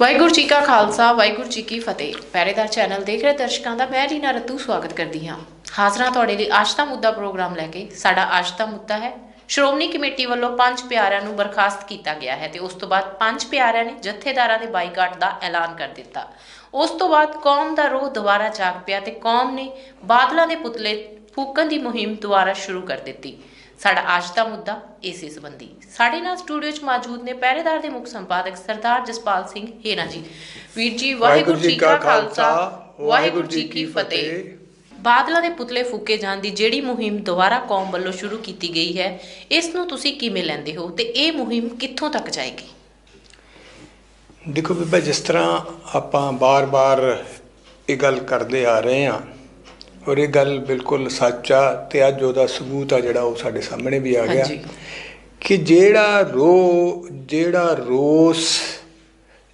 ਵਾਹਿਗੁਰੂ ਜੀ ਕਾ ਖਾਲਸਾ, ਵਾਹਿਗੁਰੂ ਜੀ ਕੀ ਫਤਿਹ। ਪਹਿਰੇਦਾਰ ਚੈਨਲ ਦੇਖ ਰਹੇ ਦਰਸ਼ਕਾਂ ਦਾ ਮੈਂ ਰੀਨਾ ਰਤੂ ਸਵਾਗਤ ਕਰਦੀ ਹਾਂ। ਹਾਜ਼ਰਾਂ ਤੁਹਾਡੇ ਲਈ ਅੱਜ ਦਾ ਮੁੱਦਾ ਪ੍ਰੋਗਰਾਮ ਲੈ ਕੇ। ਸਾਡਾ ਅੱਜ ਦਾ ਮੁੱਦਾ ਹੈ, ਸ਼੍ਰੋਮਣੀ ਕਮੇਟੀ ਵੱਲੋਂ ਪੰਜ ਪਿਆਰਿਆਂ ਨੂੰ ਬਰਖਾਸਤ ਕੀਤਾ ਗਿਆ ਹੈ ਤੇ ਉਸ ਤੋਂ ਬਾਅਦ ਪੰਜ ਪਿਆਰਿਆਂ ਨੇ ਜਥੇਦਾਰਾਂ ਦੇ ਬਾਈਕਾਟ ਦਾ ਐਲਾਨ ਕਰ ਦਿੱਤਾ। ਉਸ ਤੋਂ ਬਾਅਦ ਕੌਮ ਦਾ ਰੋਹ ਦੁਬਾਰਾ ਜਾਗ ਪਿਆ ਤੇ ਕੌਮ ਨੇ ਬਾਦਲਾਂ ਦੇ ਪੁਤਲੇ ਫੂਕਣ ਦੀ ਮੁਹਿੰਮ ਦੁਬਾਰਾ ਸ਼ੁਰੂ ਕਰ ਦਿੱਤੀ। ਸਾਡਾ ਅੱਜ ਦਾ ਮੁੱਦਾ ਇਸੇ ਸੰਬੰਧੀ। ਸਾਡੇ ਨਾਲ ਸਟੂਡੀਓ 'ਚ ਮੌਜੂਦ ਨੇ ਪਹਿਰੇਦਾਰ ਦੇ ਮੁੱਖ ਸੰਪਾਦਕ ਸਰਦਾਰ ਜਸਪਾਲ ਸਿੰਘ ਹੇਨਾ ਜੀ। ਵੀਰ ਜੀ ਵਾਹਿਗੁਰੂ ਜੀ ਕਾ ਖਾਲਸਾ ਵਾਹਿਗੁਰੂ ਜੀ ਕੀ ਫਤਿਹ। ਬਾਦਲਾਂ ਦੇ ਪੁਤਲੇ ਫੂਕੇ ਜਾਣ ਦੀ ਜਿਹੜੀ ਮੁਹਿੰਮ ਦੁਬਾਰਾ ਕੌਮ ਵੱਲੋਂ ਸ਼ੁਰੂ ਕੀਤੀ ਗਈ ਹੈ ਇਸ ਨੂੰ ਤੁਸੀਂ ਕਿਵੇਂ ਲੈਂਦੇ ਹੋ ਤੇ ਇਹ ਮੁਹਿੰਮ ਕਿੱਥੋਂ ਤੱਕ ਜਾਏਗੀ? ਦੇਖੋ ਬੀਬਾ ਜਿਸ ਤਰ੍ਹਾਂ ਆਪਾਂ ਬਾਰ-ਬਾਰ ਇਹ ਗੱਲ ਕਰਦੇ ਆ ਰਹੇ ਹਾਂ ਔਰ ਇਹ ਗੱਲ ਬਿਲਕੁਲ ਸੱਚ ਆ ਤੇ ਅੱਜ ਉਹਦਾ ਸਬੂਤ ਆ ਜਿਹੜਾ ਉਹ ਸਾਡੇ ਸਾਹਮਣੇ ਵੀ ਆ ਗਿਆ। ਕਿ ਜਿਹੜਾ ਰੋ ਜਿਹੜਾ ਰੋਸ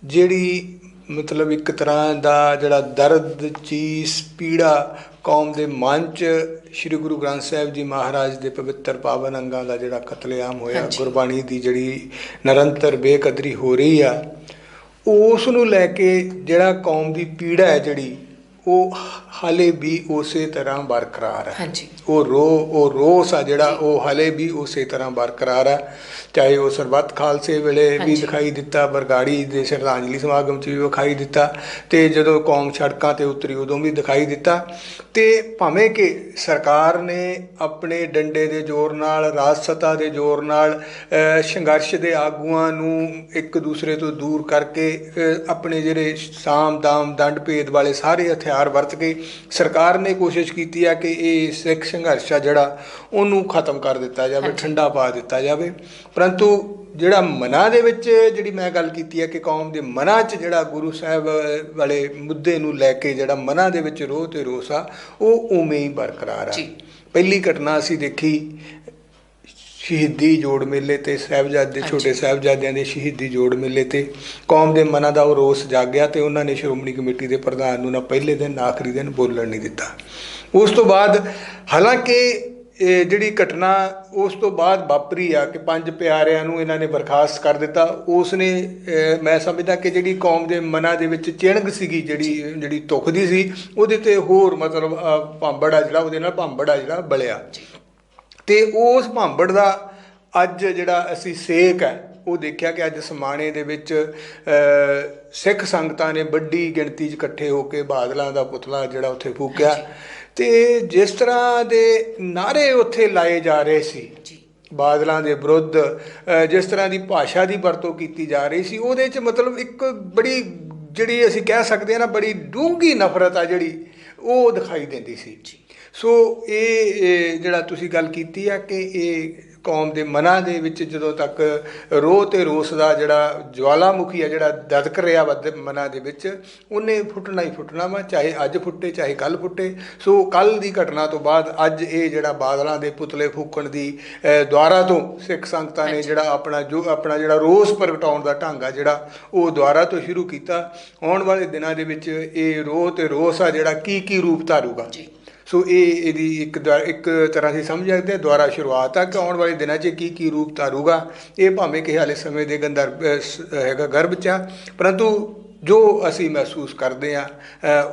ਜਿਹੜੀ ਮਤਲਬ ਇੱਕ ਤਰ੍ਹਾਂ ਦਾ ਜਿਹੜਾ ਦਰਦ ਚੀਸ ਪੀੜਾ ਕੌਮ ਦੇ ਮਨ 'ਚ ਸ੍ਰੀ ਗੁਰੂ ਗ੍ਰੰਥ ਸਾਹਿਬ ਜੀ ਮਹਾਰਾਜ ਦੇ ਪਵਿੱਤਰ ਪਾਵਨ ਅੰਗਾਂ ਦਾ ਜਿਹੜਾ ਕਤਲੇਆਮ ਹੋਇਆ। ਗੁਰਬਾਣੀ ਦੀ ਜਿਹੜੀ ਨਿਰੰਤਰ ਬੇਕਦਰੀ ਹੋ ਰਹੀ ਆ ਉਸ ਨੂੰ ਲੈ ਕੇ ਜਿਹੜਾ ਕੌਮ ਦੀ ਪੀੜਾ ਹੈ ਜਿਹੜੀ ਉਹ ਹਾਲੇ ਵੀ ਉਸੇ ਤਰ੍ਹਾਂ ਬਰਕਰਾਰ ਹੈ। ਹਾਂਜੀ। ਉਹ ਰੋ ਉਹ ਰੋਸ ਆ ਜਿਹੜਾ ਉਹ ਹਲੇ ਵੀ ਉਸੇ ਤਰ੍ਹਾਂ ਬਰਕਰਾਰ ਆ ਚਾਹੇ ਉਹ ਸਰਬੱਤ ਖਾਲਸੇ ਵੇਲੇ ਵੀ। ਦਿਖਾਈ ਦਿੱਤਾ ਬਰਗਾੜੀ ਦੇ ਸ਼ਰਧਾਂਜਲੀ ਸਮਾਗਮ 'ਚ ਵੀ ਵਿਖਾਈ ਦਿੱਤਾ ਤੇ ਜਦੋਂ ਕੌਮ ਸੜਕਾਂ ਤੇ ਉਤਰੀ ਉਦੋਂ ਵੀ ਦਿਖਾਈ ਦਿੱਤਾ। ਤੇ ਭਾਵੇਂ ਕਿ ਸਰਕਾਰ ਨੇ ਆਪਣੇ ਡੰਡੇ ਦੇ ਜ਼ੋਰ ਨਾਲ ਰਾਜ ਸੱਤਾ ਦੇ ਜ਼ੋਰ ਨਾਲ ਸੰਘਰਸ਼ ਦੇ ਆਗੂਆਂ ਨੂੰ ਇੱਕ ਦੂਸਰੇ ਤੋਂ ਦੂਰ ਕਰਕੇ ਆਪਣੇ ਜਿਹੜੇ ਸਾਮ ਦਾਮ ਦੰਡ ਭੇਦ ਵਾਲੇ ਸਾਰੇ ਹਥਿਆਰ ਵਰਤ ਕੇ ਸਰਕਾਰ ਨੇ ਕੋਸ਼ਿਸ਼ ਕੀਤੀ ਆ ਕਿ ਇਹ ਸਿੱਖ ਸੰਘਰਸ਼ ਆ ਜਿਹੜਾ ਉਹਨੂੰ ਖਤਮ ਕਰ ਦਿੱਤਾ ਜਾਵੇ। ਠੰਡਾ ਪਾ ਦਿੱਤਾ ਜਾਵੇ ਪਰੰਤੂ ਜਿਹੜਾ ਮਨਾਂ ਦੇ ਵਿੱਚ ਜਿਹੜੀ ਮੈਂ ਗੱਲ ਕੀਤੀ ਹੈ ਕਿ ਕੌਮ ਦੇ ਮਨਾਂ 'ਚ ਜਿਹੜਾ ਗੁਰੂ ਸਾਹਿਬ ਵਾਲੇ ਮੁੱਦੇ ਨੂੰ ਲੈ ਕੇ ਜਿਹੜਾ ਮਨਾਂ ਦੇ ਵਿੱਚ ਰੋਹ ਤੇ ਰੋਸ ਆ ਉਹ ਉਵੇਂ ਹੀ ਬਰਕਰਾਰ ਆ। ਪਹਿਲੀ ਘਟਨਾ ਅਸੀਂ ਦੇਖੀ ਸ਼ਹੀਦੀ ਜੋੜ ਮੇਲੇ ਤੇ ਸਾਹਿਬਜ਼ਾਦੇ। ਛੋਟੇ ਸਾਹਿਬਜ਼ਾਦਿਆਂ ਦੇ ਸ਼ਹੀਦੀ ਜੋੜ ਮੇਲੇ ਤੇ ਕੌਮ ਦੇ ਮਨਾਂ ਦਾ ਉਹ ਰੋਸ ਜਾਗਿਆ ਤੇ ਉਹਨਾਂ ਨੇ ਸ਼੍ਰੋਮਣੀ ਕਮੇਟੀ ਦੇ ਪ੍ਰਧਾਨ ਨੂੰ ਨਾ ਪਹਿਲੇ ਦਿਨ ਨਾ ਆਖਰੀ ਦਿਨ ਬੋਲਣ ਨਹੀਂ ਦਿੱਤਾ। ਉਸ ਤੋਂ ਬਾਅਦ ਹਾਲਾਂਕਿ ਇਹ ਜਿਹੜੀ ਘਟਨਾ ਉਸ ਤੋਂ ਬਾਅਦ ਵਾਪਰੀ ਆ ਕਿ ਪੰਜ ਪਿਆਰਿਆਂ ਨੂੰ ਇਹਨਾਂ ਨੇ ਬਰਖਾਸਤ ਕਰ ਦਿੱਤਾ ਉਸ ਨੇ ਮੈਂ ਸਮਝਦਾ ਕਿ ਜਿਹੜੀ ਕੌਮ ਦੇ ਮਨਾਂ ਦੇ ਵਿੱਚ ਚਿਣਗ ਸੀਗੀ ਜਿਹੜੀ ਜਿਹੜੀ ਤੁਖਦੀ ਸੀ ਉਹਦੇ ਤੇ ਹੋਰ ਮਤਲਬ ਭਾਂਬੜ ਜਿਹੜਾ ਉਹਦੇ ਨਾਲ ਭਾਂਬੜ ਜਿਹੜਾ ਬਲਿਆ। ਤੇ ਉਸ ਭਾਂਬੜ ਦਾ ਅੱਜ ਜਿਹੜਾ ਅਸੀਂ ਸੇਕ ਹੈ ਉਹ ਦੇਖਿਆ ਕਿ ਅੱਜ ਸਮਾਣੇ ਦੇ ਵਿੱਚ ਸਿੱਖ ਸੰਗਤਾਂ ਨੇ ਵੱਡੀ ਗਿਣਤੀ 'ਚ ਇਕੱਠੇ ਹੋ ਕੇ ਬਾਦਲਾਂ ਦਾ ਪੁਤਲਾ ਜਿਹੜਾ ਉੱਥੇ ਫੂਕਿਆ। ਤੇ ਜਿਸ ਤਰ੍ਹਾਂ ਦੇ ਨਾਰੇ ਉੱਥੇ ਲਾਏ ਜਾ ਰਹੇ ਸੀ ਬਾਦਲਾਂ ਦੇ ਵਿਰੁੱਧ ਜਿਸ ਤਰ੍ਹਾਂ ਦੀ ਭਾਸ਼ਾ ਦੀ ਵਰਤੋਂ ਕੀਤੀ ਜਾ ਰਹੀ ਸੀ ਉਹਦੇ 'ਚ ਮਤਲਬ ਇੱਕ ਬੜੀ ਜਿਹੜੀ ਅਸੀਂ ਕਹਿ ਸਕਦੇ ਹਾਂ ਨਾ ਬੜੀ ਡੂੰਘੀ ਨਫ਼ਰਤ ਆ ਜਿਹੜੀ ਉਹ ਦਿਖਾਈ ਦਿੰਦੀ ਸੀ। ਸੋ ਇਹ ਜਿਹੜਾ ਤੁਸੀਂ ਗੱਲ ਕੀਤੀ ਆ ਕਿ ਇਹ ਕੌਮ ਦੇ ਮਨਾਂ ਦੇ ਵਿੱਚ ਜਦੋਂ ਤੱਕ ਰੋਹ ਤੇ ਰੋਸ ਦਾ ਜਿਹੜਾ ਜਵਾਲਾਮੁਖੀ ਆ ਜਿਹੜਾ ਦਦਕ ਰਿਹਾ ਮਨਾਂ ਦੇ ਵਿੱਚ ਉਹਨੇ ਫੁੱਟਣਾ ਹੀ ਫੁੱਟਣਾ ਵਾ ਚਾਹੇ ਅੱਜ ਫੁੱਟੇ ਚਾਹੇ ਕੱਲ ਫੁੱਟੇ। ਸੋ ਕੱਲ ਦੀ ਘਟਨਾ ਤੋਂ ਬਾਅਦ ਅੱਜ ਇਹ ਜਿਹੜਾ ਬਾਦਲਾਂ ਦੇ ਪੁਤਲੇ ਫੂਕਣ ਦੀ ਦੁਆਰਾ ਤੋਂ ਸਿੱਖ ਸੰਗਤਾਂ ਨੇ। ਜਿਹੜਾ ਆਪਣਾ ਜੋ ਆਪਣਾ ਜਿਹੜਾ ਰੋਸ ਪ੍ਰਗਟਾਉਣ ਦਾ ਢੰਗ ਆ ਜਿਹੜਾ ਉਹ ਦੁਆਰਾ ਤੋਂ ਸ਼ੁਰੂ ਕੀਤਾ। ਆਉਣ ਵਾਲੇ ਦਿਨਾਂ ਦੇ ਵਿੱਚ ਇਹ ਰੋਹ ਤੇ ਰੋਸ ਆ ਜਿਹੜਾ ਕੀ ਕੀ ਰੂਪ ਧਾਰੂਗਾ? ਜੀ। ਸੋ ਇਹ ਇਹਦੀ ਇੱਕ ਦੁਆ- ਇੱਕ ਤਰ੍ਹਾਂ ਦੀ ਸਮਝ ਸਕਦੇ ਹਾਂ ਦੁਆਰਾ ਸ਼ੁਰੂਆਤ ਆ ਕਿ ਆਉਣ ਵਾਲੇ ਦਿਨਾਂ 'ਚ ਕੀ ਕੀ ਰੂਪ ਧਾਰੂਗਾ। ਇਹ ਭਾਵੇਂ ਕਿ ਹਾਲੇ ਸਮੇਂ ਦੇ ਗੰਦਰ ਹੈਗਾ ਗਰਭ 'ਚ ਆ, ਪਰੰਤੂ ਜੋ ਅਸੀਂ ਮਹਿਸੂਸ ਕਰਦੇ ਆ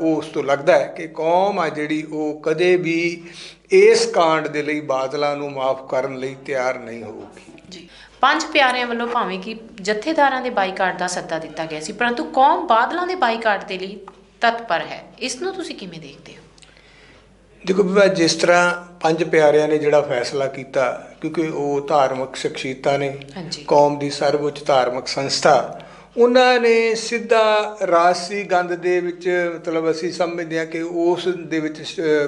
ਉਹ ਉਸ ਤੋਂ ਲੱਗਦਾ ਹੈ ਕਿ ਕੌਮ ਆ ਜਿਹੜੀ ਉਹ ਕਦੇ ਵੀ ਇਸ ਕਾਂਡ ਦੇ ਲਈ ਬਾਦਲਾਂ ਨੂੰ ਮਾਫ ਕਰਨ ਲਈ ਤਿਆਰ ਨਹੀਂ ਹੋਊਗੀ। ਜੀ। ਪੰਜ ਪਿਆਰਿਆਂ ਵੱਲੋਂ ਭਾਵੇਂ ਕਿ ਜਥੇਦਾਰਾਂ ਦੇ ਬਾਈਕਾਟ ਦਾ ਸੱਦਾ ਦਿੱਤਾ ਗਿਆ ਸੀ, ਪਰੰਤੂ ਕੌਮ ਬਾਦਲਾਂ ਦੇ ਬਾਈਕਾਟ ਦੇ ਲਈ ਤਤਪਰ ਹੈ। ਇਸ ਨੂੰ ਤੁਸੀਂ ਕਿਵੇਂ ਦੇਖਦੇ ਹੋ? ਦੇਖੋ ਬੀਬਾ ਜਿਸ ਤਰ੍ਹਾਂ ਪੰਜ ਪਿਆਰਿਆਂ ਨੇ ਜਿਹੜਾ ਫੈਸਲਾ ਕੀਤਾ ਕਿਉਂਕਿ ਉਹ ਧਾਰਮਿਕ ਸ਼ਖਸੀਅਤਾਂ ਨੇ ਕੌਮ ਦੀ ਸਰਵਉੱਚ ਧਾਰਮਿਕ ਸੰਸਥਾ ਉਹਨਾਂ ਨੇ ਸਿੱਧਾ ਰਾਜਸੀ ਗੰਧ ਦੇ ਵਿੱਚ ਮਤਲਬ ਅਸੀਂ ਸਮਝਦੇ ਹਾਂ ਕਿ ਉਸ ਦੇ ਵਿੱਚ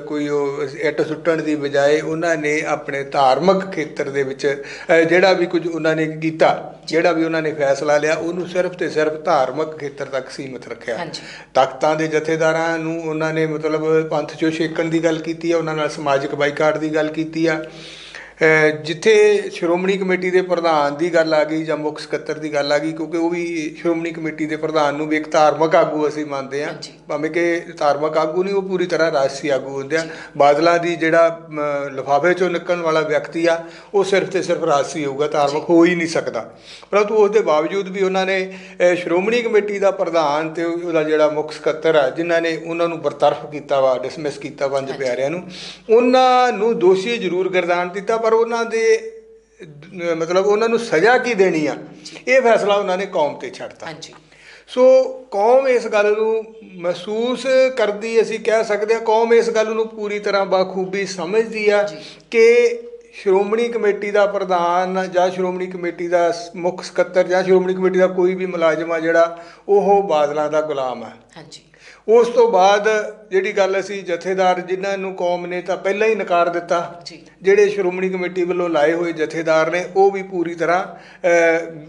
ਕੋਈ ਉਹ ਇੱਟ ਸੁੱਟਣ ਦੀ ਬਜਾਏ ਉਹਨਾਂ ਨੇ ਆਪਣੇ ਧਾਰਮਿਕ ਖੇਤਰ ਦੇ ਵਿੱਚ ਜਿਹੜਾ ਵੀ ਕੁਝ ਉਹਨਾਂ ਨੇ ਕੀਤਾ ਜਿਹੜਾ ਵੀ ਉਹਨਾਂ ਨੇ ਫੈਸਲਾ ਲਿਆ ਉਹਨੂੰ ਸਿਰਫ ਤੇ ਸਿਰਫ ਧਾਰਮਿਕ ਖੇਤਰ ਤੱਕ ਸੀਮਿਤ ਰੱਖਿਆ। ਤਖਤਾਂ ਦੇ ਜਥੇਦਾਰਾਂ ਨੂੰ ਉਹਨਾਂ ਨੇ ਮਤਲਬ ਪੰਥ ਚੋਂ ਛੇਕਣ ਦੀ ਗੱਲ ਕੀਤੀ ਆ ਉਹਨਾਂ ਨਾਲ ਸਮਾਜਿਕ ਬਾਈਕਾਟ ਦੀ ਗੱਲ ਕੀਤੀ ਆ ਜਿੱਥੇ ਸ਼੍ਰੋਮਣੀ ਕਮੇਟੀ ਦੇ ਪ੍ਰਧਾਨ ਦੀ ਗੱਲ ਆ ਗਈ ਜਾਂ ਮੁੱਖ ਸਕੱਤਰ ਦੀ ਗੱਲ ਆ ਗਈ ਕਿਉਂਕਿ ਉਹ ਵੀ ਸ਼੍ਰੋਮਣੀ ਕਮੇਟੀ ਦੇ ਪ੍ਰਧਾਨ ਨੂੰ ਵੀ ਇੱਕ ਧਾਰਮਿਕ ਆਗੂ ਅਸੀਂ ਮੰਨਦੇ ਹਾਂਜੀ। ਭਾਵੇਂ ਕਿ ਧਾਰਮਿਕ ਆਗੂ ਨਹੀਂ ਉਹ ਪੂਰੀ ਤਰ੍ਹਾਂ ਰਾਜਸੀ ਆਗੂ ਹੁੰਦੇ ਆ। ਬਾਦਲਾਂ ਦੀ ਜਿਹੜਾ ਲਿਫਾਫੇ ਚੋਂ ਨਿਕਲਣ ਵਾਲਾ ਵਿਅਕਤੀ ਆ ਉਹ ਸਿਰਫ ਤੇ ਸਿਰਫ ਰਾਜਸੀ ਹੋਊਗਾ ਧਾਰਮਿਕ ਹੋ ਹੀ ਨਹੀਂ ਸਕਦਾ। ਪਰੰਤੂ ਉਸ ਦੇ ਬਾਵਜੂਦ ਵੀ ਉਹਨਾਂ ਨੇ ਸ਼੍ਰੋਮਣੀ ਕਮੇਟੀ ਦਾ ਪ੍ਰਧਾਨ ਤੇ ਉਹਦਾ ਜਿਹੜਾ ਮੁੱਖ ਸਕੱਤਰ ਆ ਜਿਨ੍ਹਾਂ ਨੇ ਉਹਨਾਂ ਨੂੰ ਬਰਤਰਫ ਕੀਤਾ ਵਾ ਡਿਸਮਿਸ ਕੀਤਾ ਪੰਜ। ਪਿਆਰਿਆਂ ਨੂੰ ਉਹਨਾਂ ਨੂੰ ਦੋਸ਼ੀ ਜ਼ਰੂਰ ਗਰਦਾਨ ਦਿੱਤਾ। ਪਰ ਉਹਨਾਂ ਦੇ ਮਤਲਬ ਉਹਨਾਂ ਨੂੰ ਸਜ਼ਾ ਕੀ ਦੇਣੀ ਆ? ਇਹ ਫੈਸਲਾ ਉਹਨਾਂ ਨੇ ਕੌਮ ਤੇ ਛੱਡਤਾ। ਹਾਂਜੀ। ਸੋ ਕੌਮ ਇਸ ਗੱਲ ਨੂੰ ਮਹਿਸੂਸ ਕਰਦੀ ਅਸੀਂ ਕਹਿ ਸਕਦੇ ਹਾਂ ਕੌਮ ਇਸ ਗੱਲ ਨੂੰ ਪੂਰੀ ਤਰ੍ਹਾਂ ਬਾਖੂਬੀ ਸਮਝਦੀ ਆ। ਕਿ ਸ਼੍ਰੋਮਣੀ ਕਮੇਟੀ ਦਾ ਪ੍ਰਧਾਨ ਜਾਂ ਸ਼੍ਰੋਮਣੀ ਕਮੇਟੀ ਦਾ ਮੁੱਖ ਸਕੱਤਰ ਜਾਂ ਸ਼੍ਰੋਮਣੀ ਕਮੇਟੀ ਦਾ ਕੋਈ ਵੀ ਮੁਲਾਜ਼ਮ ਆ ਜਿਹੜਾ ਉਹ ਬਾਦਲਾਂ ਦਾ ਗੁਲਾਮ ਹੈ ਹਾਂਜੀ। ਉਸ ਤੋਂ ਬਾਅਦ ਜਿਹੜੀ ਗੱਲ ਅਸੀਂ ਜਥੇਦਾਰ ਜਿਨ੍ਹਾਂ ਨੂੰ ਕੌਮ ਨੇ ਤਾਂ ਪਹਿਲਾਂ ਹੀ ਨਕਾਰ ਦਿੱਤਾ ਜਿਹੜੇ ਸ਼੍ਰੋਮਣੀ ਕਮੇਟੀ ਵੱਲੋਂ ਲਾਏ ਹੋਏ ਜਥੇਦਾਰ ਨੇ ਉਹ ਵੀ ਪੂਰੀ ਤਰ੍ਹਾਂ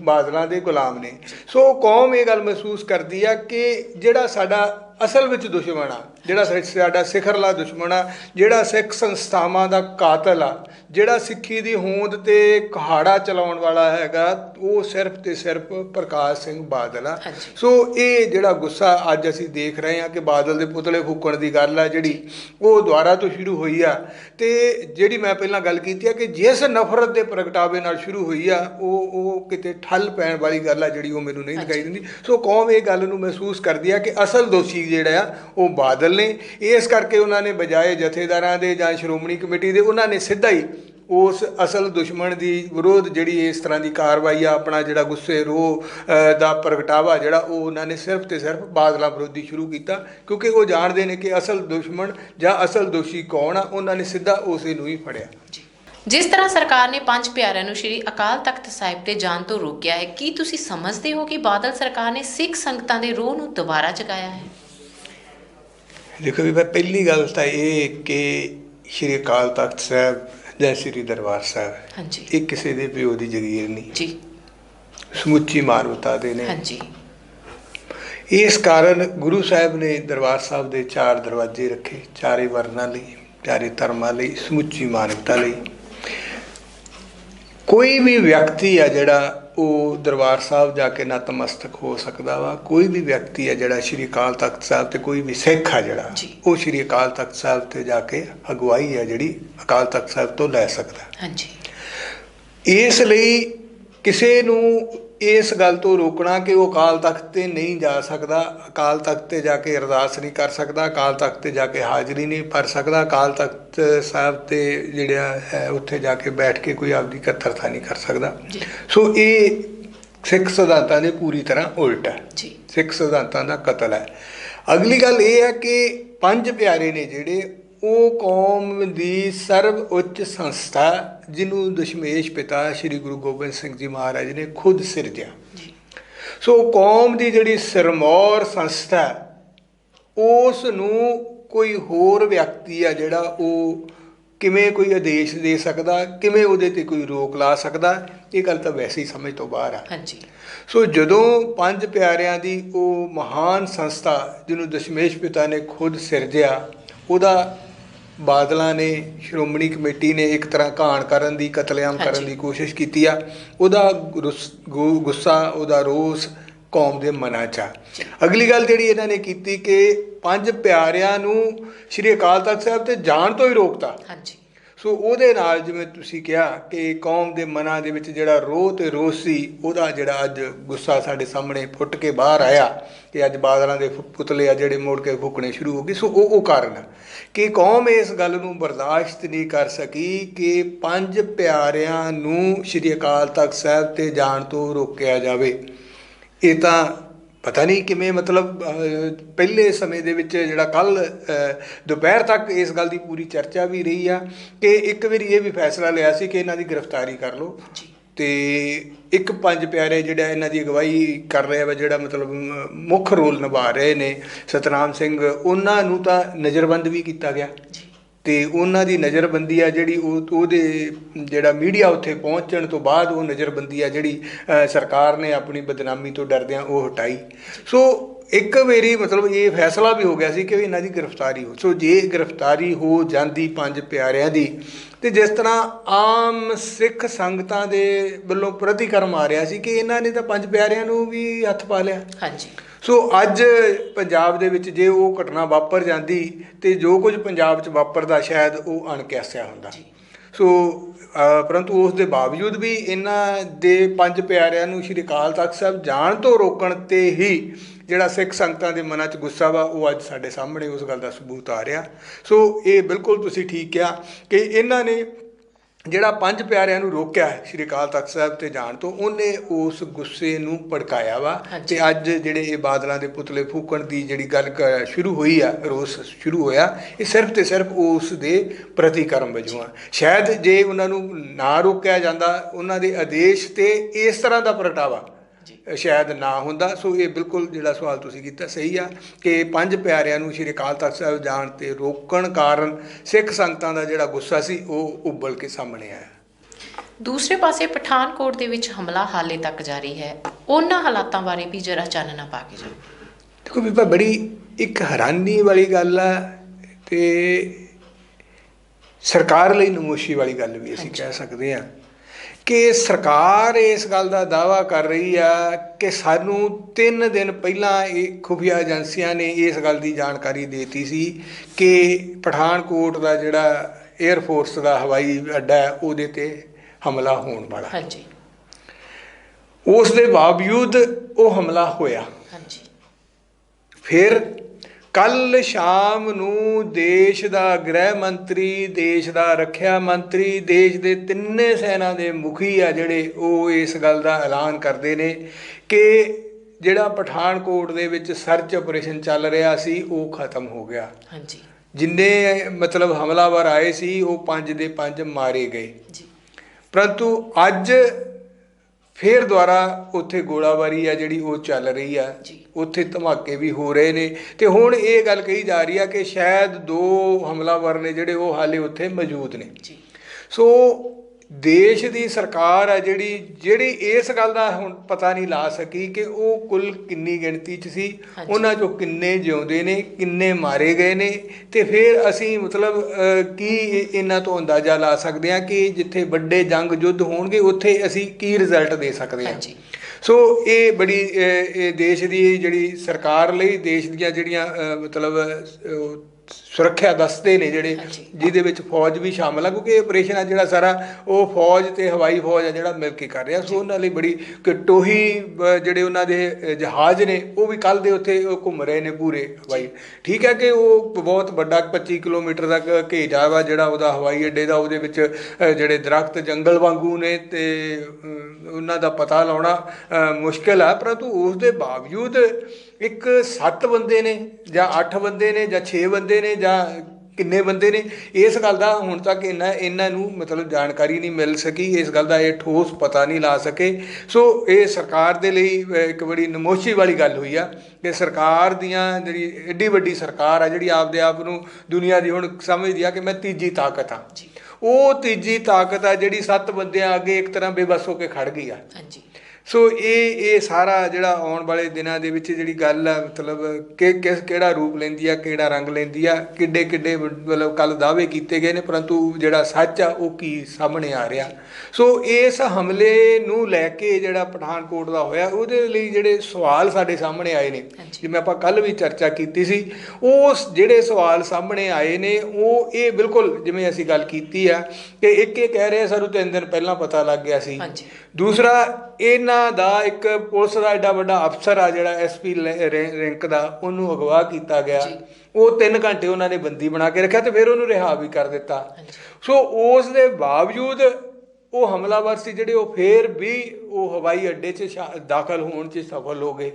ਬਾਦਲਾਂ ਦੇ ਗੁਲਾਮ ਨੇ। ਸੋ ਕੌਮ ਇਹ ਗੱਲ ਮਹਿਸੂਸ ਕਰਦੀ ਆ ਕਿ ਜਿਹੜਾ ਸਾਡਾ ਅਸਲ ਵਿੱਚ ਦੁਸ਼ਮਣ ਆ। ਜਿਹੜਾ ਸਾਡਾ ਸਿਖਰਲਾ ਦੁਸ਼ਮਣ ਆ ਜਿਹੜਾ ਸਿੱਖ ਸੰਸਥਾਵਾਂ ਦਾ ਕਾਤਲ ਆ ਜਿਹੜਾ ਸਿੱਖੀ ਦੀ ਹੋਂਦ ਤੇ ਕਹਾੜਾ ਚਲਾਉਣ ਵਾਲਾ ਹੈਗਾ ਉਹ ਸਿਰਫ ਤੇ ਸਿਰਫ ਪ੍ਰਕਾਸ਼ ਸਿੰਘ ਬਾਦਲ ਆ। ਸੋ ਇਹ ਜਿਹੜਾ ਗੁੱਸਾ ਅੱਜ ਅਸੀਂ ਦੇਖ ਰਹੇ ਹਾਂ ਕਿ ਬਾਦਲ ਦੇ ਪੁਤਲੇ ਫੂਕਣ ਦੀ ਗੱਲ ਆ ਜਿਹੜੀ ਉਹ ਦੁਆਰਾ ਤੋਂ ਸ਼ੁਰੂ ਹੋਈ ਆ। ਤੇ ਜਿਹੜੀ ਮੈਂ ਪਹਿਲਾਂ ਗੱਲ ਕੀਤੀ ਆ ਕਿ ਜਿਸ ਨਫ਼ਰਤ ਦੇ ਪ੍ਰਗਟਾਵੇ ਨਾਲ ਸ਼ੁਰੂ ਹੋਈ ਆ ਉਹ ਉਹ ਕਿਤੇ ਠੱਲ ਪੈਣ ਵਾਲੀ ਗੱਲ ਆ ਜਿਹੜੀ ਉਹ ਮੈਨੂੰ ਨਹੀਂ ਦਿਖਾਈ ਦਿੰਦੀ। ਸੋ ਕੌਮ ਇਹ ਗੱਲ ਨੂੰ ਮਹਿਸੂਸ ਕਰਦੀ ਆ ਕਿ ਅਸਲ ਦੋਸ਼ੀ ਜਿਹੜਾ ਆ, ਉਹ ਬਾਦਲ ਨੇ। ਇਸ ਕਰਕੇ ਉਹਨਾਂ ਨੇ ਬਜਾਏ ਜਥੇਦਾਰਾਂ ਦੇ ਜਾਂ ਸ਼੍ਰੋਮਣੀ ਕਮੇਟੀ ਦੇ, ਉਹਨਾਂ ਨੇ ਸਿੱਧਾ ਹੀ ਉਸ ਅਸਲ ਦੁਸ਼ਮਣ ਦੀ ਵਿਰੋਧ ਜਿਹੜੀ ਇਸ ਤਰ੍ਹਾਂ ਦੀ ਕਾਰਵਾਈ ਆ, ਆਪਣਾ ਜਿਹੜਾ ਗੁੱਸੇ ਰੋਹ ਦਾ ਪ੍ਰਗਟਾਵਾ ਜਿਹੜਾ, ਉਹ ਉਹਨਾਂ ਨੇ ਸਿਰਫ ਤੇ ਸਿਰਫ ਬਾਦਲਾਂ ਵਿਰੋਧੀ ਸ਼ੁਰੂ ਕੀਤਾ। ਕਿਉਂਕਿ ਉਹ ਜਾਣਦੇ ਨੇ ਕਿ ਅਸਲ ਦੁਸ਼ਮਣ ਜਾਂ ਅਸਲ ਦੋਸ਼ੀ ਕੌਣ ਆ, ਉਹਨਾਂ ਨੇ ਸਿੱਧਾ ਉਸੇ ਨੂੰ ਹੀ ਫੜਿਆ। ਜਿਸ ਤਰ੍ਹਾਂ ਸਰਕਾਰ ਨੇ ਪੰਜ ਪਿਆਰਿਆਂ ਨੂੰ ਸ਼੍ਰੀ ਅਕਾਲ ਤਖਤ ਸਾਹਿਬ ਤੇ ਜਾਣ ਤੋਂ ਰੋਕਿਆ ਹੈ, ਕੀ ਤੁਸੀਂ ਸਮਝਦੇ ਹੋ ਕਿ ਬਾਦਲ ਸਰਕਾਰ ਨੇ ਸਿੱਖ ਸੰਗਤਾਂ ਦੇ ਰੋਹ ਨੂੰ ਦੁਬਾਰਾ ਜਗਾਇਆ ਹੈ? ਦੇਖੋ ਵੀ ਮੈਂ ਪਹਿਲੀ ਗੱਲ ਤਾਂ ਇਹ ਕਿ ਸ਼੍ਰੀ ਅਕਾਲ ਤਖਤ ਸਾਹਿਬ ਜਾਂ ਸ਼੍ਰੀ ਦਰਬਾਰ ਸਾਹਿਬ ਹਾਂਜੀ। ਇਹ ਕਿਸੇ ਦੇ ਪਿਓ ਦੀ ਜਗੀਰ ਨਹੀਂ। ਜੀ। ਸਮੁੱਚੀ ਮਾਨਵਤਾ ਦੇ ਨੇ। ਹਾਂਜੀ। ਇਸ ਕਾਰਨ ਗੁਰੂ ਸਾਹਿਬ ਨੇ ਦਰਬਾਰ ਸਾਹਿਬ ਦੇ ਚਾਰ ਦਰਵਾਜ਼ੇ ਰੱਖੇ ਚਾਰੇ ਵਰਨਾਂ ਲਈ ਚਾਰੇ ਧਰਮਾਂ ਲਈ ਸਮੁੱਚੀ ਮਾਨਵਤਾ ਲਈ। ਕੋਈ ਵੀ ਵਿਅਕਤੀ ਆ ਜਿਹੜਾ ਉਹ ਦਰਬਾਰ ਸਾਹਿਬ ਜਾ ਕੇ ਨਤਮਸਤਕ ਹੋ ਸਕਦਾ ਵਾ। ਕੋਈ ਵੀ ਵਿਅਕਤੀ ਆ ਜਿਹੜਾ ਸ਼੍ਰੀ ਅਕਾਲ ਤਖਤ ਸਾਹਿਬ ਤੇ ਕੋਈ ਵੀ ਸਿੱਖ ਆ ਜਿਹੜਾ। ਉਹ ਸ਼੍ਰੀ ਅਕਾਲ ਤਖਤ ਸਾਹਿਬ ਤੇ ਜਾ ਕੇ ਅਗਵਾਈ ਆ ਜਿਹੜੀ ਅਕਾਲ ਤਖਤ ਸਾਹਿਬ ਤੋਂ ਲੈ ਸਕਦਾ। ਹਾਂਜੀ। ਇਸ ਲਈ ਕਿਸੇ ਨੂੰ ਇਸ ਗੱਲ ਤੋਂ ਰੋਕਣਾ ਕਿ ਉਹ ਅਕਾਲ ਤਖਤ ਤੇ ਨਹੀਂ ਜਾ ਸਕਦਾ ਅਕਾਲ ਤਖਤ ਤੇ ਜਾ ਕੇ ਅਰਦਾਸ ਨਹੀਂ ਕਰ ਸਕਦਾ ਅਕਾਲ ਤਖਤ ਤੇ ਜਾ ਕੇ ਹਾਜ਼ਰੀ ਨਹੀਂ ਭਰ ਸਕਦਾ ਅਕਾਲ ਤਖਤ ਸਾਹਿਬ ਤੇ ਜਿਹੜਾ ਹੈ ਉੱਥੇ ਜਾ ਕੇ ਬੈਠ ਕੇ ਕੋਈ ਆਪਦੀ ਕਥਰਤਾ ਨਹੀਂ ਕਰ ਸਕਦਾ। ਸੋ ਇਹ ਸਿੱਖ ਸਿਧਾਂਤਾਂ ਦੇ ਪੂਰੀ ਤਰ੍ਹਾਂ ਉਲਟ ਹੈ। ਜੀ। ਸਿੱਖ ਸਿਧਾਂਤਾਂ ਦਾ ਕਤਲ ਹੈ। ਅਗਲੀ ਗੱਲ ਇਹ ਹੈ ਕਿ ਪੰਜ ਪਿਆਰੇ ਨੇ ਜਿਹੜੇ ਉਹ ਕੌਮ ਦੀ ਸਰਵ ਉੱਚ ਸੰਸਥਾ ਜਿਹਨੂੰ ਦਸ਼ਮੇਸ਼ ਪਿਤਾ ਸ੍ਰੀ ਗੁਰੂ ਗੋਬਿੰਦ ਸਿੰਘ ਜੀ ਮਹਾਰਾਜ ਨੇ ਖੁਦ ਸਿਰਜਿਆ। ਸੋ ਕੌਮ ਦੀ ਜਿਹੜੀ ਸਿਰਮੌਰ ਸੰਸਥਾ ਉਸ ਨੂੰ ਕੋਈ ਹੋਰ ਵਿਅਕਤੀ ਆ ਜਿਹੜਾ ਉਹ ਕਿਵੇਂ ਕੋਈ ਆਦੇਸ਼ ਦੇ ਸਕਦਾ ਕਿਵੇਂ ਉਹਦੇ ਤੇ ਕੋਈ ਰੋਕ ਲਾ ਸਕਦਾ ਇਹ ਗੱਲ ਤਾਂ ਵੈਸੇ ਹੀ ਸਮਝ ਤੋਂ ਬਾਹਰ ਆ। ਹਾਂਜੀ। ਸੋ ਜਦੋਂ ਪੰਜ ਪਿਆਰਿਆਂ ਦੀ ਉਹ ਮਹਾਨ ਸੰਸਥਾ ਜਿਹਨੂੰ ਦਸ਼ਮੇਸ਼ ਪਿਤਾ ਨੇ ਖੁਦ ਸਿਰਜਿਆ ਉਹਦਾ ਬਾਦਲਾਂ ਨੇ ਸ਼੍ਰੋਮਣੀ ਕਮੇਟੀ ਨੇ ਇੱਕ ਤਰ੍ਹਾਂ ਘਾਣ ਕਰਨ ਦੀ ਕਤਲੇਆਮ ਕਰਨ। ਦੀ ਕੋਸ਼ਿਸ਼ ਕੀਤੀ ਆ ਉਹਦਾ ਗੁੱਸਾ ਉਹਦਾ ਰੋਸ ਕੌਮ ਦੇ ਮਨਾਂ 'ਚ ਆ। ਅਗਲੀ ਗੱਲ ਜਿਹੜੀ ਇਹਨਾਂ ਨੇ ਕੀਤੀ ਕਿ ਪੰਜ ਪਿਆਰਿਆਂ ਨੂੰ ਸ਼੍ਰੀ ਅਕਾਲ ਤਖਤ ਸਾਹਿਬ ਤੇ ਜਾਣ ਤੋਂ ਹੀ ਰੋਕਤਾ ਹਾਂਜੀ ਸੋ ਉਹਦੇ ਨਾਲ ਜਿਵੇਂ ਤੁਸੀਂ ਕਿਹਾ ਕਿ ਕੌਮ ਦੇ ਮਨਾਂ ਦੇ ਵਿੱਚ ਜਿਹੜਾ ਰੋਹ ਤੇ ਰੋਸ ਸੀ, ਉਹਦਾ ਜਿਹੜਾ ਅੱਜ ਗੁੱਸਾ ਸਾਡੇ ਸਾਹਮਣੇ ਫੁੱਟ ਕੇ ਬਾਹਰ ਆਇਆ ਕਿ ਅੱਜ ਬਾਦਲਾਂ ਦੇ ਫੁ- ਪੁਤਲੇ ਆ ਜਿਹੜੇ ਮੋੜ ਕੇ ਫੂਕਣੇ ਸ਼ੁਰੂ ਹੋ ਗਏ। ਸੋ ਉਹ ਉਹ ਕਾਰਨ ਆ ਕਿ ਕੌਮ ਇਸ ਗੱਲ ਨੂੰ ਬਰਦਾਸ਼ਤ ਨਹੀਂ ਕਰ ਸਕੀ ਕਿ ਪੰਜ ਪਿਆਰਿਆਂ ਨੂੰ ਸ਼੍ਰੀ ਅਕਾਲ ਤਖਤ ਸਾਹਿਬ ਤੇ ਜਾਣ ਤੋਂ ਰੋਕਿਆ ਜਾਵੇ। ਇਹ ਤਾਂ ਪਤਾ ਨਹੀਂ ਕਿਵੇਂ ਮਤਲਬ ਪਹਿਲੇ ਸਮੇਂ ਦੇ ਵਿੱਚ ਜਿਹੜਾ ਕੱਲ ਦੁਪਹਿਰ ਤੱਕ ਇਸ ਗੱਲ ਦੀ ਪੂਰੀ ਚਰਚਾ ਵੀ ਰਹੀ ਆ ਕਿ ਇੱਕ ਵਾਰੀ ਇਹ ਵੀ ਫੈਸਲਾ ਲਿਆ ਸੀ ਕਿ ਇਹਨਾਂ ਦੀ ਗ੍ਰਿਫਤਾਰੀ ਕਰ ਲਓ। ਤੇ ਇੱਕ ਪੰਜ ਪਿਆਰੇ ਜਿਹੜਾ ਇਹਨਾਂ ਦੀ ਅਗਵਾਈ ਕਰ ਰਿਹਾ ਵਾ ਜਿਹੜਾ ਮਤਲਬ ਮੁੱਖ ਰੋਲ ਨਿਭਾ ਰਹੇ ਨੇ ਸਤਨਾਮ ਸਿੰਘ ਉਹਨਾਂ ਨੂੰ ਤਾਂ ਨਜ਼ਰਬੰਦ ਵੀ ਕੀਤਾ ਗਿਆ। ਜੀ। ਅਤੇ ਉਹਨਾਂ ਦੀ ਨਜ਼ਰਬੰਦੀ ਆ ਜਿਹੜੀ ਉਹ, ਉਹਦੇ ਜਿਹੜਾ ਮੀਡੀਆ ਉੱਥੇ ਪਹੁੰਚਣ ਤੋਂ ਬਾਅਦ ਉਹ ਨਜ਼ਰਬੰਦੀ ਆ ਜਿਹੜੀ ਸਰਕਾਰ ਨੇ ਆਪਣੀ ਬਦਨਾਮੀ ਤੋਂ ਡਰਦਿਆਂ ਉਹ ਹਟਾਈ। ਸੋ ਇੱਕ ਵਾਰੀ ਮਤਲਬ ਇਹ ਫੈਸਲਾ ਵੀ ਹੋ ਗਿਆ ਸੀ ਕਿ ਇਹਨਾਂ ਦੀ ਗ੍ਰਿਫਤਾਰੀ ਹੋ ਸੋ ਜੇ ਗ੍ਰਿਫਤਾਰੀ ਹੋ ਜਾਂਦੀ ਪੰਜ ਪਿਆਰਿਆਂ ਦੀ ਤੇ ਜਿਸ ਤਰ੍ਹਾਂ ਆਮ ਸਿੱਖ ਸੰਗਤਾਂ ਦੇ ਵੱਲੋਂ ਪ੍ਰਤੀਕਰਮ ਆ ਰਿਹਾ ਸੀ ਕਿ ਇਹਨਾਂ ਨੇ ਤਾਂ ਪੰਜ ਪਿਆਰਿਆਂ ਨੂੰ ਵੀ ਹੱਥ ਪਾ ਲਿਆ। ਹਾਂਜੀ। ਸੋ ਅੱਜ ਪੰਜਾਬ ਦੇ ਵਿੱਚ ਜੇ ਉਹ ਘਟਨਾ ਵਾਪਰ ਜਾਂਦੀ ਤੇ ਜੋ ਕੁਝ ਪੰਜਾਬ 'ਚ ਵਾਪਰਦਾ ਸ਼ਾਇਦ ਉਹ ਅਣਕਿਆਸਿਆ ਹੁੰਦਾ। ਸੋ ਪਰੰਤੂ ਉਸ ਦੇ ਬਾਵਜੂਦ ਵੀ ਇਹਨਾਂ ਦੇ ਪੰਜ ਪਿਆਰਿਆਂ ਨੂੰ ਸ਼੍ਰੀ ਅਕਾਲ ਤਖਤ ਸਾਹਿਬ ਜਾਣ ਤੋਂ ਰੋਕਣ ਤੇ ਹੀ ਜਿਹੜਾ ਸਿੱਖ ਸੰਗਤਾਂ ਦੇ ਮਨਾਂ 'ਚ ਗੁੱਸਾ ਵਾ, ਉਹ ਅੱਜ ਸਾਡੇ ਸਾਹਮਣੇ ਉਸ ਗੱਲ ਦਾ ਸਬੂਤ ਆ ਰਿਹਾ। ਸੋ, ਇਹ ਬਿਲਕੁਲ ਤੁਸੀਂ ਠੀਕ ਕਿਹਾ ਕਿ ਇਹਨਾਂ ਨੇ ਜਿਹੜਾ ਪੰਜ ਪਿਆਰਿਆਂ ਨੂੰ ਰੋਕਿਆ ਹੈ ਸ਼੍ਰੀ ਅਕਾਲ ਤਖਤ ਸਾਹਿਬ ਤੇ ਜਾਣ ਤੋਂ ਉਹਨੇ ਉਸ ਗੁੱਸੇ ਨੂੰ ਭੜਕਾਇਆ ਵਾ। ਤੇ ਅੱਜ ਜਿਹੜੇ ਇਹ ਬਾਦਲਾਂ ਦੇ ਪੁਤਲੇ ਫੂਕਣ ਦੀ ਜਿਹੜੀ ਗੱਲ ਸ਼ੁਰੂ ਹੋਈ ਆ ਰੋਸ ਸ਼ੁਰੂ ਹੋਇਆ ਇਹ ਸਿਰਫ ਤੇ ਸਿਰਫ ਉਸ ਦੇ ਪ੍ਰਤੀਕਰਮ ਵਜੋਂ ਆ ਸ਼ਾਇਦ ਜੇ ਉਹਨਾਂ ਨੂੰ ਨਾ ਰੋਕਿਆ ਜਾਂਦਾ ਉਹਨਾਂ ਦੇ ਆਦੇਸ਼ ਤੇ ਇਸ ਤਰ੍ਹਾਂ ਦਾ ਪ੍ਰਗਟਾਵਾ ਸ਼ਾਇਦ ਨਾ ਹੁੰਦਾ। ਸੋ ਇਹ ਬਿਲਕੁਲ ਜਿਹੜਾ ਸਵਾਲ ਤੁਸੀਂ ਕੀਤਾ ਸਹੀ ਆ ਕਿ ਪੰਜ ਪਿਆਰਿਆਂ ਨੂੰ ਸ਼੍ਰੀ ਅਕਾਲ ਤਖਤ ਸਾਹਿਬ ਜਾਣ ਤੇ ਰੋਕਣ ਕਾਰਨ ਸਿੱਖ ਸੰਗਤਾਂ ਦਾ ਜਿਹੜਾ ਗੁੱਸਾ ਸੀ ਉਹ ਉੱਬਲ ਕੇ ਸਾਹਮਣੇ ਆਇਆ। ਦੂਸਰੇ ਪਾਸੇ ਪਠਾਨਕੋਟ ਦੇ ਵਿੱਚ ਹਮਲਾ ਹਾਲੇ ਤੱਕ ਜਾਰੀ ਹੈ। ਉਹਨਾਂ ਹਾਲਾਤਾਂ ਬਾਰੇ ਵੀ ਜਰਾ ਚਾਨਣਾ ਪਾ ਕੇ ਜਾਓ। ਦੇਖੋ ਬੀਬਾ ਬੜੀ ਇੱਕ ਹੈਰਾਨੀ ਵਾਲੀ ਗੱਲ ਆ ਤੇ ਸਰਕਾਰ ਲਈ ਨਮੋਸ਼ੀ ਵਾਲੀ ਗੱਲ ਵੀ ਅਸੀਂ ਕਹਿ ਸਕਦੇ ਹਾਂ ਕਿ ਸਰਕਾਰ ਇਸ ਗੱਲ ਦਾ ਦਾਵਾ ਕਰ ਰਹੀ ਆ ਕਿ ਸਾਨੂੰ 3 ਦਿਨ ਪਹਿਲਾਂ ਇਹ ਖੁਫੀਆ ਏਜੰਸੀਆਂ ਨੇ ਇਸ ਗੱਲ ਦੀ ਜਾਣਕਾਰੀ ਦੇਤੀ ਸੀ ਕਿ ਪਠਾਨਕੋਟ ਦਾ ਜਿਹੜਾ 에ਅਰ ਫੋਰਸ ਦਾ ਹਵਾਈ ਅੱਡਾ ਹੈ ਉਹਦੇ ਤੇ ਹਮਲਾ ਹੋਣ ਵਾਲਾ ਹਾਂਜੀ। ਉਸ ਦੇ ਬਾਵਜੂਦ ਉਹ ਹਮਲਾ ਹੋਇਆ। ਹਾਂਜੀ। ਫਿਰ ਕੱਲ ਸ਼ਾਮ ਨੂੰ ਦੇਸ਼ ਦਾ ਗ੍ਰਹਿ ਮੰਤਰੀ ਦੇਸ਼ ਦਾ ਰੱਖਿਆ ਮੰਤਰੀ ਦੇਸ਼ ਦੇ ਤਿੰਨੇ ਸੈਨਾ ਦੇ ਮੁਖੀ ਆ ਜਿਹੜੇ ਉਹ ਇਸ ਗੱਲ ਦਾ ਐਲਾਨ ਕਰਦੇ ਨੇ ਕਿ ਜਿਹੜਾ ਪਠਾਨਕੋਟ ਦੇ ਵਿੱਚ ਸਰਚ ਆਪਰੇਸ਼ਨ ਚੱਲ ਰਿਹਾ ਸੀ ਉਹ ਖਤਮ ਹੋ ਗਿਆ। ਹਾਂਜੀ। ਜਿੰਨੇ ਮਤਲਬ ਹਮਲਾਵਰ ਆਏ ਸੀ ਉਹ ਪੰਜ ਦੇ ਪੰਜ ਮਾਰੇ ਗਏ। ਜੀ। ਪਰੰਤੂ ਅੱਜ ਫੇਰ ਦੁਆਰਾ ਉੱਥੇ ਗੋਲਾਬਾਰੀ ਆ ਜਿਹੜੀ ਉਹ ਚੱਲ ਰਹੀ ਆ। ਉੱਥੇ ਧਮਾਕੇ ਵੀ ਹੋ ਰਹੇ ਨੇ। ਤੇ ਹੁਣ ਇਹ ਗੱਲ ਕਹੀ ਜਾ ਰਹੀ ਆ ਕਿ ਸ਼ਾਇਦ ਦੋ ਹਮਲਾਵਰ ਨੇ ਜਿਹੜੇ ਉਹ ਹਾਲੇ ਉੱਥੇ ਮੌਜੂਦ ਨੇ। ਜੀ। ਸੋ ਦੇਸ਼ ਦੀ ਸਰਕਾਰ ਆ ਜਿਹੜੀ ਜਿਹੜੀ ਇਸ ਗੱਲ ਦਾ ਹੁਣ ਪਤਾ ਨਹੀਂ ਲਾ ਸਕੀ ਕਿ ਉਹ ਕੁੱਲ ਕਿੰਨੀ ਗਿਣਤੀ 'ਚ ਸੀ। ਉਹਨਾਂ 'ਚੋਂ ਕਿੰਨੇ ਜਿਉਂਦੇ ਨੇ ਕਿੰਨੇ ਮਾਰੇ ਗਏ ਨੇ ਤੇ ਫਿਰ ਅਸੀਂ ਮਤਲਬ ਕੀ ਇਹ- ਇਹਨਾਂ ਤੋਂ ਅੰਦਾਜ਼ਾ ਲਾ ਸਕਦੇ ਹਾਂ ਕਿ ਜਿੱਥੇ ਵੱਡੇ ਜੰਗ ਯੁੱਧ ਹੋਣਗੇ ਉੱਥੇ ਅਸੀਂ ਕੀ ਰਿਜ਼ਲਟ ਦੇ ਸਕਦੇ ਹਾਂ ਸੋ ਇਹ ਬੜੀ ਇਹ ਦੇਸ਼ ਦੀ ਜਿਹੜੀ ਸਰਕਾਰ ਲਈ ਦੇਸ਼ ਦੀਆਂ ਜਿਹੜੀਆਂ ਮਤਲਬ ਸੁਰੱਖਿਆ ਦਸਤੇ ਨੇ ਜਿਹੜੇ। ਜਿਹਦੇ ਵਿੱਚ ਫੌਜ ਵੀ ਸ਼ਾਮਲ ਆ ਕਿਉਂਕਿ ਇਹ ਆਪਰੇਸ਼ਨ ਆ ਜਿਹੜਾ ਸਾਰਾ ਉਹ ਫੌਜ ਤੇ ਹਵਾਈ ਫੌਜ ਆ ਜਿਹੜਾ ਮਿਲ ਕੇ ਕਰ ਰਿਹਾ। ਸੋ ਉਹਨਾਂ ਲਈ ਬੜੀ ਕਿ ਟੋਹੀ ਜਿਹੜੇ ਉਹਨਾਂ ਦੇ ਜਹਾਜ਼ ਨੇ ਉਹ ਵੀ ਕੱਲ ਦੇ ਉੱਥੇ ਘੁੰਮ ਰਹੇ ਨੇ ਪੂਰੇ ਹਵਾਈ। ਠੀਕ ਹੈ ਕਿ ਉਹ ਬਹੁਤ ਵੱਡਾ 25 ਕਿਲੋਮੀਟਰ ਤੱਕ ਘੇਰਾ ਵਾ ਜਿਹੜਾ ਉਹਦਾ ਹਵਾਈ ਅੱਡੇ ਦਾ ਉਹਦੇ ਵਿੱਚ ਜਿਹੜੇ ਦਰਖਤ ਜੰਗਲ ਵਾਂਗੂ ਨੇ ਤੇ ਉਹਨਾਂ ਦਾ ਪਤਾ ਲਾਉਣਾ ਮੁਸ਼ਕਿਲ ਆ। ਪਰੰਤੂ ਉਸ ਦੇ ਬਾਵਜੂਦ ਇੱਕ 7 ਬੰਦੇ ਨੇ ਜਾਂ 8 ਬੰਦੇ ਨੇ ਜਾਂ 6 ਬੰਦੇ ਨੇ ਜਾਂ ਕਿੰਨੇ ਬੰਦੇ ਨੇ ਇਸ ਗੱਲ ਦਾ ਹੁਣ ਤੱਕ ਇਹਨਾਂ ਇਹਨਾਂ ਨੂੰ ਮਤਲਬ ਜਾਣਕਾਰੀ ਨਹੀਂ ਮਿਲ ਸਕੀ ਇਸ ਗੱਲ ਦਾ ਇਹ ਠੋਸ ਪਤਾ ਨਹੀਂ ਲਾ ਸਕੇ। ਸੋ ਇਹ ਸਰਕਾਰ ਦੇ ਲਈ ਇੱਕ ਬੜੀ ਨਮੋਸ਼ੀ ਵਾਲੀ ਗੱਲ ਹੋਈ ਆ ਕਿ ਸਰਕਾਰ ਦੀਆਂ ਜਿਹੜੀ ਏਡੀ ਵੱਡੀ ਸਰਕਾਰ ਆ ਜਿਹੜੀ ਆਪਦੇ ਆਪ ਨੂੰ ਦੁਨੀਆ ਦੀ ਹੁਣ ਸਮਝਦੀ ਆ ਕਿ ਮੈਂ ਤੀਜੀ ਤਾਕਤ ਆ। ਉਹ ਤੀਜੀ ਤਾਕਤ ਆ ਜਿਹੜੀ ਸੱਤ ਬੰਦਿਆਂ ਅੱਗੇ ਇੱਕ ਤਰ੍ਹਾਂ ਬੇਬਸ ਹੋ ਕੇ ਖੜ ਗਈ ਆ। ਹਾਂਜੀ। ਸੋ ਇਹ ਇਹ ਸਾਰਾ ਜਿਹੜਾ ਆਉਣ ਵਾਲੇ ਦਿਨਾਂ ਦੇ ਵਿੱਚ ਜਿਹੜੀ ਗੱਲ ਆ ਮਤਲਬ ਕਿ ਕਿਸ ਕਿਹੜਾ ਰੂਪ ਲੈਂਦੀ ਆ ਕਿਹੜਾ ਰੰਗ ਲੈਂਦੀ ਆ ਕਿੱਡੇ ਕਿੱਡੇ ਮਤਲਬ ਕੱਲ ਦਾਅਵੇ ਕੀਤੇ ਗਏ ਨੇ ਪਰੰਤੂ ਜਿਹੜਾ ਸੱਚ ਆ ਉਹ ਕੀ ਸਾਹਮਣੇ ਆ ਰਿਹਾ। ਸੋ ਇਸ ਹਮਲੇ ਨੂੰ ਲੈ ਕੇ ਜਿਹੜਾ ਪਠਾਨਕੋਟ ਦਾ ਹੋਇਆ ਉਹਦੇ ਲਈ ਜਿਹੜੇ ਸਵਾਲ ਸਾਡੇ ਸਾਹਮਣੇ ਆਏ ਨੇ। ਜਿਵੇਂ ਆਪਾਂ ਕੱਲ ਵੀ ਚਰਚਾ ਕੀਤੀ ਸੀ ਉਸ ਜਿਹੜੇ ਸਵਾਲ ਸਾਹਮਣੇ ਆਏ ਨੇ ਉਹ ਇਹ ਬਿਲਕੁਲ ਜਿਵੇਂ ਅਸੀਂ ਗੱਲ ਕੀਤੀ ਆ ਕਿ ਇੱਕ ਇਹ ਕਹਿ ਰਿਹਾ ਸਾਨੂੰ ਤਿੰਨ ਦਿਨ ਪਹਿਲਾਂ ਪਤਾ ਲੱਗ ਗਿਆ ਸੀ। ਦੂਸਰਾ ਇਹਨਾਂ ਦਾ ਇੱਕ ਪੁਲਿਸ ਦਾ ਐਡਾ ਵੱਡਾ ਅਫਸਰ ਆ ਜਿਹੜਾ ਐਸਪੀ ਰੈਂਕ ਦਾ ਉਹਨੂੰ ਅਗਵਾ ਕੀਤਾ ਗਿਆ। ਉਹ 3 ਘੰਟੇ ਉਹਨਾਂ ਨੇ ਬੰਦੀ ਬਣਾ ਕੇ ਰੱਖਿਆ ਤੇ ਫਿਰ ਉਹਨੂੰ ਰਿਹਾ ਵੀ ਕਰ ਦਿੱਤਾ। ਸੋ ਉਸ ਦੇ ਬਾਵਜੂਦ ਉਹ ਹਮਲਾਵਰ ਸੀ ਜਿਹੜੇ ਉਹ ਫੇਰ ਵੀ ਉਹ ਹਵਾਈ ਅੱਡੇ 'ਚ ਦਾਖਲ ਹੋਣ 'ਚ ਸਫਲ ਹੋ ਗਏ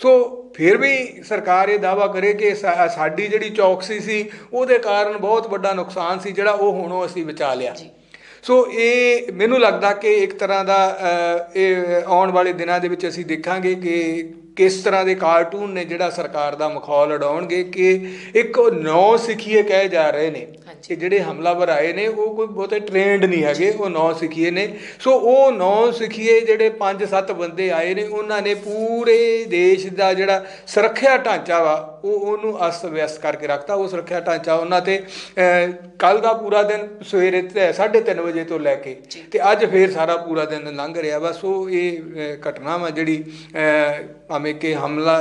ਸੋ ਫਿਰ ਵੀ ਸਰਕਾਰ ਇਹ ਦਾਵਾ ਕਰੇ ਕਿ ਸਾਡੀ ਜਿਹੜੀ ਚੌਕਸੀ ਸੀ ਉਹਦੇ ਕਾਰਨ ਬਹੁਤ ਵੱਡਾ ਨੁਕਸਾਨ ਸੀ ਜਿਹੜਾ ਉਹ ਹੁਣ ਅਸੀਂ ਬਚਾ ਲਿਆ। ਸੋ ਇਹ ਮੈਨੂੰ ਲੱਗਦਾ ਕਿ ਇੱਕ ਤਰ੍ਹਾਂ ਦਾ ਇਹ ਆਉਣ ਵਾਲੇ ਦਿਨਾਂ ਦੇ ਵਿੱਚ ਅਸੀਂ ਦੇਖਾਂਗੇ ਕਿ ਕਿਸ ਤਰ੍ਹਾਂ ਦੇ ਕਾਰਟੂਨ ਨੇ ਜਿਹੜਾ ਸਰਕਾਰ ਦਾ ਮਖੌਲ ਉਡਾਉਣਗੇ ਕਿ ਇੱਕ ਨੌ ਸਿੱਖੀਏ ਕਹੇ ਜਾ ਰਹੇ ਨੇ। ਕਿ ਜਿਹੜੇ ਹਮਲਾਵਰ ਆਏ ਨੇ ਉਹ ਕੋਈ ਬਹੁਤੇ ਟ੍ਰੇਨਡ ਨਹੀਂ ਹੈਗੇ ਉਹ ਨੌ ਸਿੱਖੀਏ ਨੇ ਸੋ ਉਹ ਨੌ ਸਿੱਖੀਏ ਜਿਹੜੇ 5-7 ਬੰਦੇ ਆਏ ਨੇ ਉਹਨਾਂ ਨੇ ਪੂਰੇ ਦੇਸ਼ ਦਾ ਜਿਹੜਾ ਸੁਰੱਖਿਆ ਢਾਂਚਾ ਵਾ ਉਹ ਉਹਨੂੰ ਅਸਤ ਵਿਅਸਤ ਕਰਕੇ ਰੱਖਤਾ ਉਹ ਸੁਰੱਖਿਆ ਢਾਂਚਾ ਉਹਨਾਂ ਤੇ ਕੱਲ ਦਾ ਪੂਰਾ ਦਿਨ ਸਵੇਰੇ 3:30 ਵਜੇ ਤੋਂ ਲੈ ਕੇ। ਤੇ ਅੱਜ ਫੇਰ ਸਾਰਾ ਪੂਰਾ ਦਿਨ ਲੰਘ ਰਿਹਾ ਵਾ ਸੋ ਇਹ ਘਟਨਾ ਵਾ ਜਿਹੜੀ ਭਾਵੇਂ ਕਿ ਹਮਲਾ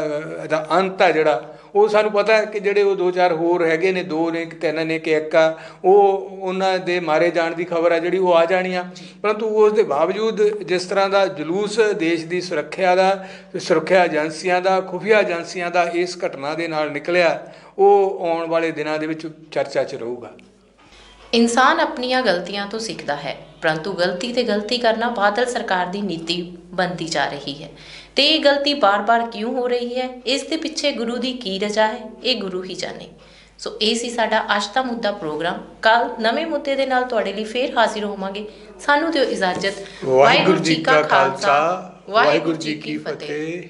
ਦਾ ਅੰਤ ਆ ਜਿਹੜਾ ਉਹ ਸਾਨੂੰ ਪਤਾ ਹੈ ਕਿ ਜਿਹੜੇ ਉਹ ਦੋ ਚਾਰ ਹੋਰ ਹੈਗੇ ਨੇ ਦੋ ਨੇ ਕਿ ਤਿੰਨ ਨੇ ਕਿ ਇੱਕ ਆ ਉਹ ਉਹਨਾਂ ਦੇ ਮਾਰੇ ਜਾਣ ਦੀ ਖਬਰ ਆ ਜਿਹੜੀ ਉਹ ਆ ਜਾਣੀ ਆ। ਪਰੰਤੂ ਉਸ ਦੇ ਬਾਵਜੂਦ ਜਿਸ ਤਰ੍ਹਾਂ ਦਾ ਜਲੂਸ ਦੇਸ਼ ਦੀ ਸੁਰੱਖਿਆ ਦਾ ਸੁਰੱਖਿਆ ਏਜੰਸੀਆਂ ਦਾ ਖੁਫੀਆ ਏਜੰਸੀਆਂ ਦਾ ਇਸ ਘਟਨਾ ਦੇ ਨਾਲ ਨਿਕਲਿਆ ਉਹ ਆਉਣ ਵਾਲੇ ਦਿਨਾਂ ਦੇ ਵਿੱਚ ਚਰਚਾ 'ਚ ਰਹੂਗਾ। ਇਨਸਾਨ ਆਪਣੀਆਂ ਗਲਤੀਆਂ ਤੋਂ ਸਿੱਖਦਾ ਹੈ ਪਰੰਤੂ ਗਲਤੀ ਤੇ ਗਲਤੀ ਕਰਨਾ ਬਾਦਲ ਸਰਕਾਰ ਦੀ ਨੀਤੀ ਬਣਦੀ ਜਾ ਰਹੀ ਹੈ। ਤੇ ਇਹ ਗਲਤੀ ਬਾਰ-ਬਾਰ ਕਿਉਂ ਹੋ ਰਹੀ ਹੈ? ਇਸ ਦੇ ਪਿੱਛੇ ਗੁਰੂ ਦੀ ਕੀ ਰਜਾ ਹੈ? ਇਹ ਗੁਰੂ ਹੀ ਜਾਣੇ। ਸੋ ਇਹ ਸੀ ਸਾਡਾ ਅੱਜ ਦਾ ਮੁੱਦਾ ਪ੍ਰੋਗਰਾਮ। ਕੱਲ ਨਵੇਂ ਮੁੱਦੇ ਦੇ ਨਾਲ ਤੁਹਾਡੇ ਲਈ ਫੇਰ ਹਾਜ਼ਰ ਹੋਵਾਂਗੇ। ਸਾਨੂੰ ਦਿਓ ਇਜਾਜ਼ਤ। ਵਾਹਿਗੁਰੂ ਜੀ ਕਾ ਖਾਲਸਾ। ਵਾਹਿਗੁਰੂ ਜੀ ਕੀ ਫਤਿਹ।